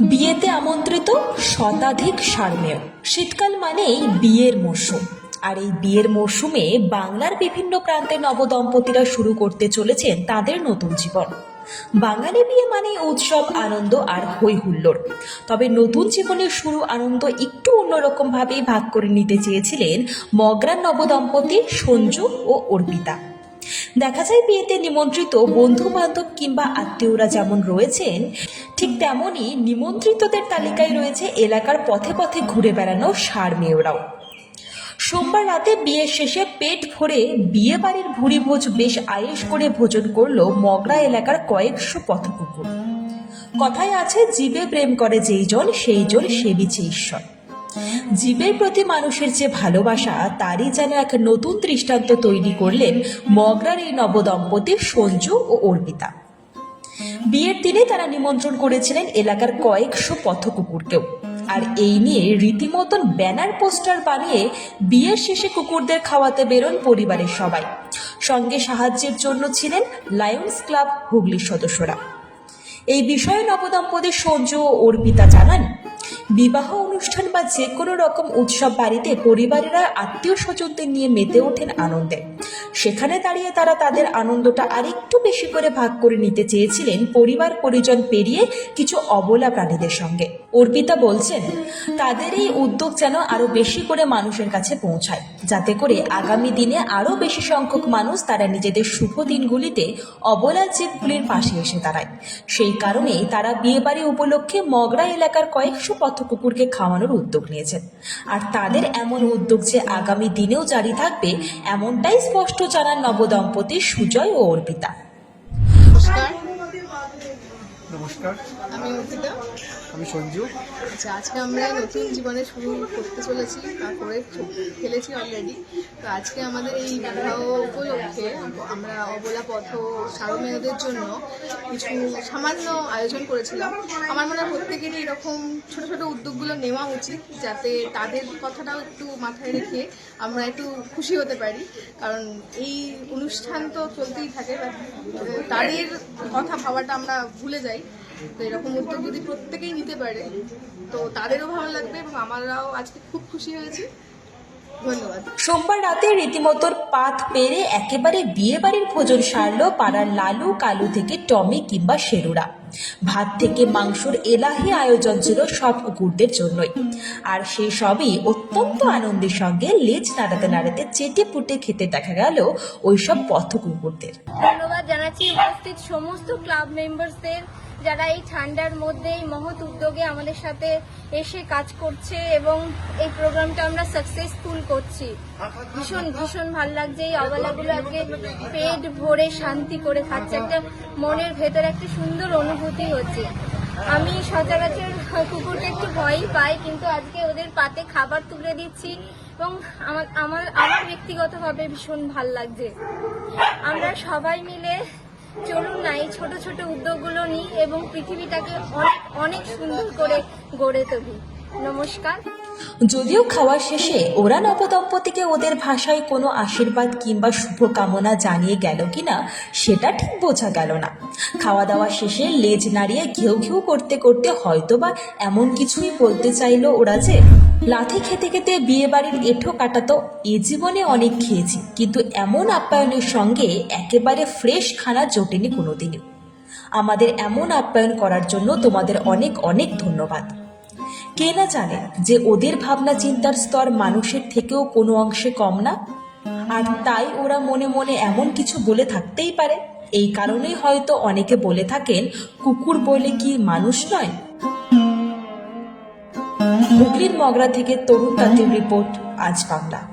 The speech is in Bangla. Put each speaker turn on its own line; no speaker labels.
বিয়েতে আমন্ত্রিত শতাধিক সারমেয়। শীতকাল মানেই বিয়ের মরশুম। আর এই বিয়ের মরশুমে বাংলার বিভিন্ন প্রান্তে নবদম্পতিরা শুরু করতে চলেছেন তাদের নতুন জীবন। বাঙালি বিয়ে মানে উৎসব, আনন্দ আর হই হুল্লোড় তবে নতুন জীবনের শুরু আনন্দ একটু অন্যরকম ভাবেই ভাগ করে নিতে চেয়েছিলেন মগরার নবদম্পতি সঞ্জু ও অর্পিতা। দেখা যায় বিয়েতে নিমন্ত্রিত বন্ধু বান্ধব কিংবা আত্মীয়রা যেমন রয়েছেন, ঠিক তেমনই নিমন্ত্রিতদের তালিকায় রয়েছে এলাকার পথে পথে ঘুরে বেড়ানো সার মেয়েরাও। সোমবার রাতে বিয়ের শেষে পেট ভরে বিয়ে বাড়ির ভুড়ি ভোজ বেশ আয়েস করে ভোজন করল মগরা এলাকার কয়েকশো পথকুকুর। কথায় আছে, জীবে প্রেম করে যেই জন, সেই জন সেবিছে ঈশ্বর। জীবের প্রতি মানুষের যে ভালোবাসা, তারই যেন এক নতুন দৃষ্টান্ত তৈরি করলেন মগরার এই নবদম্পতি সঞ্জু ও অর্পিতা। বিয়ের দিনে তারা নিমন্ত্রণ করেছিলেন এলাকার কয়েকশো পথ পথকুকুরকেও। আর এই নিয়ে রীতিমতন ব্যানার পোস্টার বানিয়ে বিয়ের শেষে কুকুরদের খাওয়াতে বেরোন পরিবারের সবাই। সঙ্গে সাহায্যের জন্য ছিলেন লায়ন্স ক্লাব হুগলির সদস্যরা। এই বিষয়ে নবদম্পতি সঞ্জু ও অর্পিতা জানান বিবাহ অনুষ্ঠান বা যে কোনো রকম উৎসব বাড়িতে পরিবারেরা আত্মীয় স্বজনদের নিয়ে মেতে ওঠেন আনন্দে। সেখানে দাঁড়িয়ে তারা তাদের আনন্দটা আরেকটু বেশি করে ভাগ করে নিতে চেয়েছিলেন পরিবার পরিজন পেরিয়ে কিছু অবলা প্রাণীদের সঙ্গে। অর্পিতা বলছেন, তাদের এই উদ্যোগ যেন আরও বেশি করে মানুষের কাছে পৌঁছায়, যাতে করে আগামী দিনে আরও বেশি সংখ্যক মানুষ তারা নিজেদের শুভ দিনগুলিতে অবলা জীবগুলির পাশে এসে দাঁড়ায়। সেই কারণেই তারা বিয়েবাড়ি উপলক্ষে মগরা এলাকার কয়েকশো পথকুকুরকে খাওয়ানোর উদ্যোগ নিয়েছেন। আর তাদের এমন উদ্যোগ যে আগামী দিনেও জারি থাকবে, এমনটাই স্পষ্ট জানান নবদম্পতি সুজয় ও অর্পিতা।
নমস্কার। আমি অর্পিতা।
আমি সঞ্জু।
আচ্ছা আজকে আমরা নতুন জীবনে শুরু করতে চলেছি আর করে ফেলেছি অলরেডি তো আজকে আমাদের এই বিবাহ উপলক্ষে আমরা অবলা পথ সারমেয়দের জন্য কিছু সামান্য আয়োজন করেছিলাম। আমার মনে হয় প্রত্যেকেরই এরকম ছোট ছোট উদ্যোগগুলো নেওয়া উচিত যাতে তাদের কথাটাও একটু মাথায় রেখে আমরা একটু খুশি হতে পারি। কারণ এই অনুষ্ঠান তো চলতেই থাকে তাদের কথা ভাবাটা আমরা ভুলে যাই। তো এরকম উত্তর যদি প্রত্যেকেই নিতে পারে, তো তাদেরও ভালো লাগবে এবং আমারাও আজকে খুব খুশি হয়েছি।
সোমবার রাতে রীতিমতো পাত পেরে একেবারে বিয়ে বাড়ির ভোজন সারলো পাড়ার লালু, কালু থেকে টমি কিংবা শেরুরা। ভাত থেকে মাংসর এলাহি আয়োজন ছিল সব কুকুরদের জন্যই। আর সেই সবই অত্যন্ত আনন্দের সঙ্গে লেজ নাড়াতে নাড়াতে চেটে পুটে খেতে দেখা গেল ওইসব পথ কুকুরদের।
ধন্যবাদ জানাচ্ছি উপস্থিত সমস্ত ক্লাব মেম্বার্সদের। যারা এই ঠান্ডার মধ্যে, এই মহৎ উদ্যোগে আমাদের সাথে এসে কাজ করছে এবং এই প্রোগ্রামটা আমরা সাকসেসফুল করছি। ভীষণ ভীষণ ভালো লাগছে এই অবলাগুলো আজকে পেট ভরে শান্তি করে খাচ্ছে। একটা মনের ভেতরে একটা সুন্দর অনুভূতি হচ্ছে। আমি সচরাচর কুকুরকে একটু ভয়ই পাই, কিন্তু আজকে ওদের পাতে খাবার তুলে দিচ্ছি এবং আমার আমার আমার ব্যক্তিগতভাবে ভীষণ ভালো লাগছে। আমরা সবাই মিলে চলুন না, এই ছোট ছোট উদ্যোগগুলো নিই এবং পৃথিবীটাকে অনেক অনেক সুন্দর করে গড়ে তুলি। নমস্কার।
যদিও খাওয়ার শেষে ওরা নবদম্পতিকে ওদের ভাষায় কোনো আশীর্বাদ কিংবা শুভকামনা জানিয়ে গেল কিনা, সেটা ঠিক বোঝা গেল না। খাওয়া দাওয়া শেষে লেজ নাড়িয়ে ঘেউ ঘেউ করতে করতে হয়তোবা এমন কিছুই বলতে চাইলো ওরা যে, লাথি খেতে খেতে বিয়ে বাড়ির এঠো কাটাতো এ জীবনে অনেক খেয়েছি, কিন্তু এমন আপ্যায়নের সঙ্গে একেবারে ফ্রেশ খানা জোটেনি কোনোদিনই। আমাদের এমন আপ্যায়ন করার জন্য তোমাদের অনেক অনেক ধন্যবাদ। কে না জানে যে ওদের ভাবনা চিন্তার স্তর মানুষের থেকেও কোনো অংশে কম না? আর তাই ওরা মনে মনে এমন কিছু বলে থাকতেই পারে। এই কারণেই হয়তো অনেকে বলে থাকেন, কুকুর বলে কি মানুষ নয়? হুগলির মগরা থেকে তরুণ তাঁতির রিপোর্ট, আজ বাংলা।